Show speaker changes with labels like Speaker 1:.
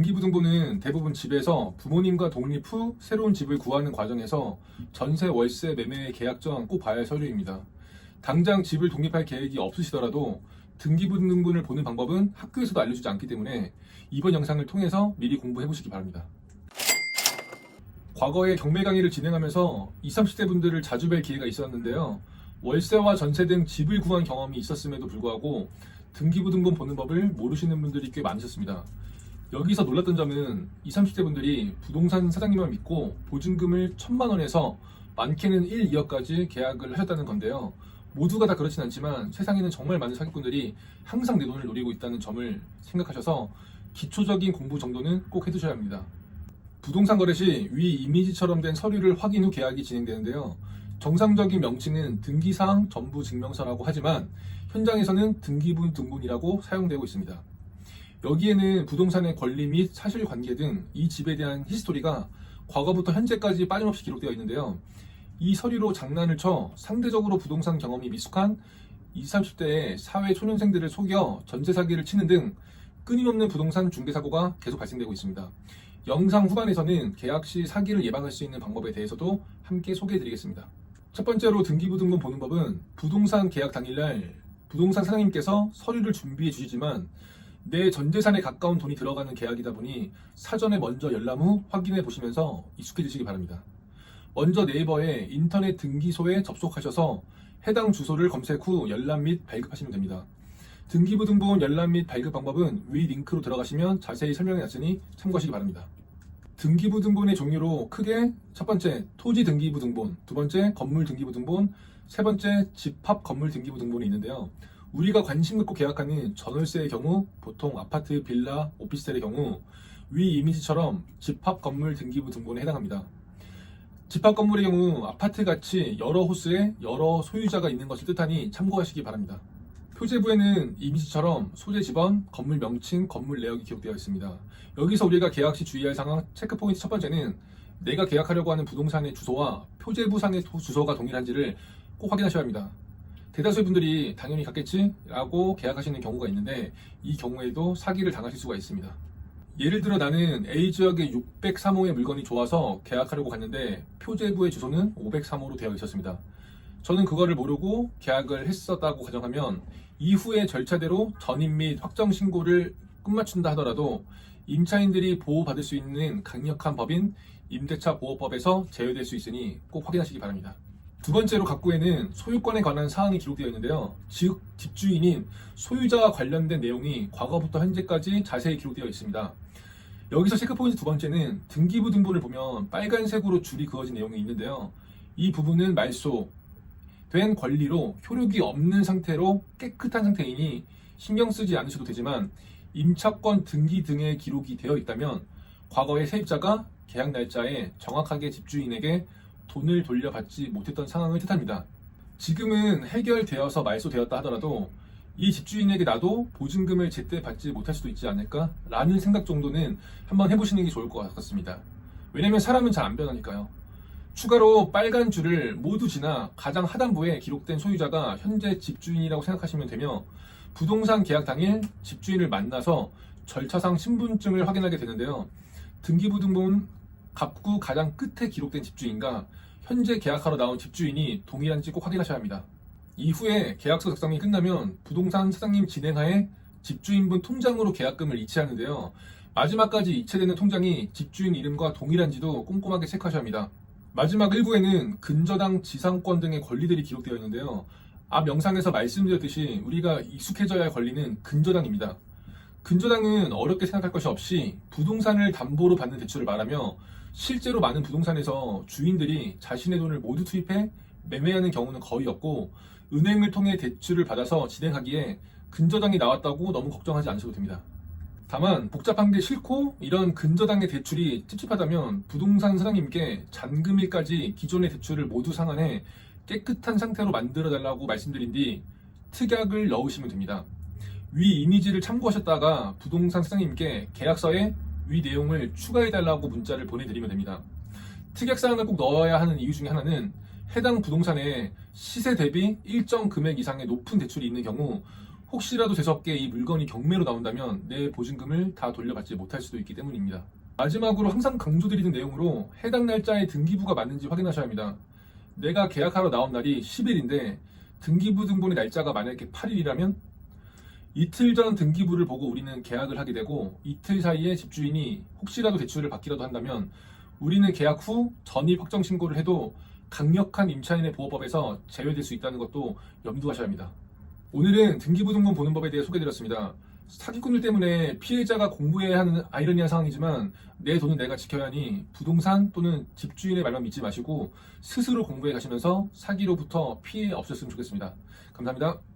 Speaker 1: 등기부등본은 대부분 집에서 부모님과 독립 후 새로운 집을 구하는 과정에서 전세, 월세, 매매 계약 전 꼭 봐야 할 서류입니다. 당장 집을 독립할 계획이 없으시더라도 등기부등본을 보는 방법은 학교에서도 알려주지 않기 때문에 이번 영상을 통해서 미리 공부해 보시기 바랍니다. 과거에 경매 강의를 진행하면서 20, 30대 분들을 자주 뵐 기회가 있었는데요. 월세와 전세 등 집을 구한 경험이 있었음에도 불구하고 등기부등본 보는 법을 모르시는 분들이 꽤 많으셨습니다. 여기서 놀랐던 점은 20, 30대 분들이 부동산 사장님만 믿고 보증금을 천만 원에서 많게는 1, 2억까지 계약을 하셨다는 건데요. 모두가 다 그렇진 않지만 세상에는 정말 많은 사기꾼들이 항상 내 돈을 노리고 있다는 점을 생각하셔서 기초적인 공부 정도는 꼭 해두셔야 합니다. 부동산 거래 시 위 이미지처럼 된 서류를 확인 후 계약이 진행되는데요. 정상적인 명칭은 등기사항 전부 증명서라고 하지만 현장에서는 등기부 등본이라고 사용되고 있습니다. 여기에는 부동산의 권리 및 사실관계 등 이 집에 대한 히스토리가 과거부터 현재까지 빠짐없이 기록되어 있는데요. 이 서류로 장난을 쳐 상대적으로 부동산 경험이 미숙한 20, 30대의 사회 초년생들을 속여 전세 사기를 치는 등 끊임없는 부동산 중개 사고가 계속 발생되고 있습니다. 영상 후반에서는 계약 시 사기를 예방할 수 있는 방법에 대해서도 함께 소개해 드리겠습니다. 첫 번째로 등기부등본 보는 법은 부동산 계약 당일날 부동산 사장님께서 서류를 준비해 주시지만 내 전재산에 가까운 돈이 들어가는 계약이다 보니 사전에 먼저 열람 후 확인해 보시면서 익숙해지시기 바랍니다. 먼저 네이버에 인터넷 등기소에 접속하셔서 해당 주소를 검색 후 열람 및 발급하시면 됩니다. 등기부등본 열람 및 발급 방법은 위 링크로 들어가시면 자세히 설명해 놨으니 참고하시기 바랍니다. 등기부등본의 종류로 크게 첫 번째 토지 등기부등본, 두 번째 건물 등기부등본, 세 번째 집합 건물 등기부등본이 있는데요. 우리가 관심 갖고 계약하는 전월세의 경우 보통 아파트, 빌라, 오피스텔의 경우 위 이미지처럼 집합 건물 등기부 등본에 해당합니다. 집합 건물의 경우 아파트 같이 여러 호수에 여러 소유자가 있는 것을 뜻하니 참고하시기 바랍니다. 표제부에는 이미지처럼 소재 지번, 건물 명칭, 건물 내역이 기록되어 있습니다. 여기서 우리가 계약 시 주의할 상황 체크 포인트 첫 번째는 내가 계약하려고 하는 부동산의 주소와 표제부상의 도- 주소가 동일한지를 꼭 확인하셔야 합니다. 대다수의 분들이 당연히 같겠지? 라고 계약하시는 경우가 있는데 이 경우에도 사기를 당하실 수가 있습니다. 예를 들어 나는 A지역의 603호의 물건이 좋아서 계약하려고 갔는데 표제부의 주소는 503호로 되어 있었습니다. 저는 그거를 모르고 계약을 했었다고 가정하면 이후의 절차대로 전입 및 확정 신고를 끝마춘다 하더라도 임차인들이 보호받을 수 있는 강력한 법인 임대차 보호법에서 제외될 수 있으니 꼭 확인하시기 바랍니다. 두 번째로 각구에는 소유권에 관한 사항이 기록되어 있는데요. 즉 집주인인 소유자와 관련된 내용이 과거부터 현재까지 자세히 기록되어 있습니다. 여기서 체크포인트 두 번째는 등기부 등본을 보면 빨간색으로 줄이 그어진 내용이 있는데요. 이 부분은 말소 된 권리로 효력이 없는 상태로 깨끗한 상태이니 신경 쓰지 않으셔도 되지만 임차권 등기 등의 기록이 되어 있다면 과거의 세입자가 계약 날짜에 정확하게 집주인에게 돈을 돌려받지 못했던 상황을 뜻합니다. 지금은 해결되어서 말소되었다 하더라도 이 집주인에게 나도 보증금을 제때 받지 못할 수도 있지 않을까? 라는 생각 정도는 한번 해보시는 게 좋을 것 같습니다. 왜냐면 사람은 잘 안 변하니까요. 추가로 빨간 줄을 모두 지나 가장 하단부에 기록된 소유자가 현재 집주인이라고 생각하시면 되며 부동산 계약 당일 집주인을 만나서 절차상 신분증을 확인하게 되는데요. 등기부등본 갑구 가장 끝에 기록된 집주인과 현재 계약하러 나온 집주인이 동일한지 꼭 확인하셔야 합니다. 이후에 계약서 작성이 끝나면 부동산 사장님 진행하에 집주인분 통장으로 계약금을 이체하는데요. 마지막까지 이체되는 통장이 집주인 이름과 동일한지도 꼼꼼하게 체크하셔야 합니다. 마지막 1부에는 근저당 지상권 등의 권리들이 기록되어 있는데요. 앞 영상에서 말씀드렸듯이 우리가 익숙해져야 할 권리는 근저당입니다. 근저당은 어렵게 생각할 것이 없이 부동산을 담보로 받는 대출을 말하며 실제로 많은 부동산에서 주인들이 자신의 돈을 모두 투입해 매매하는 경우는 거의 없고 은행을 통해 대출을 받아서 진행하기에 근저당이 나왔다고 너무 걱정하지 않으셔도 됩니다. 다만 복잡한 게 싫고 이런 근저당의 대출이 찝찝하다면 부동산 사장님께 잔금일까지 기존의 대출을 모두 상환해 깨끗한 상태로 만들어 달라고 말씀드린 뒤 특약을 넣으시면 됩니다. 위 이미지를 참고하셨다가 부동산 사장님께 계약서에 위 내용을 추가해 달라고 문자를 보내드리면 됩니다. 특약 사항을 꼭 넣어야 하는 이유 중에 하나는 해당 부동산에 시세 대비 일정 금액 이상의 높은 대출이 있는 경우 혹시라도 재수없게 이 물건이 경매로 나온다면 내 보증금을 다 돌려받지 못할 수도 있기 때문입니다. 마지막으로 항상 강조드리는 내용으로 해당 날짜에 등기부가 맞는지 확인하셔야 합니다. 내가 계약하러 나온 날이 10일인데 등기부 등본의 날짜가 만약에 8일이라면 이틀 전 등기부를 보고 우리는 계약을 하게 되고 이틀 사이에 집주인이 혹시라도 대출을 받기라도 한다면 우리는 계약 후 전입 확정 신고를 해도 강력한 임차인의 보호법에서 제외될 수 있다는 것도 염두하셔야 합니다. 오늘은 등기부 등본 보는 법에 대해 소개드렸습니다. 사기꾼들 때문에 피해자가 공부해야 하는 아이러니한 상황이지만 내 돈은 내가 지켜야 하니 부동산 또는 집주인의 말만 믿지 마시고 스스로 공부해 가시면서 사기로부터 피해 없었으면 좋겠습니다. 감사합니다.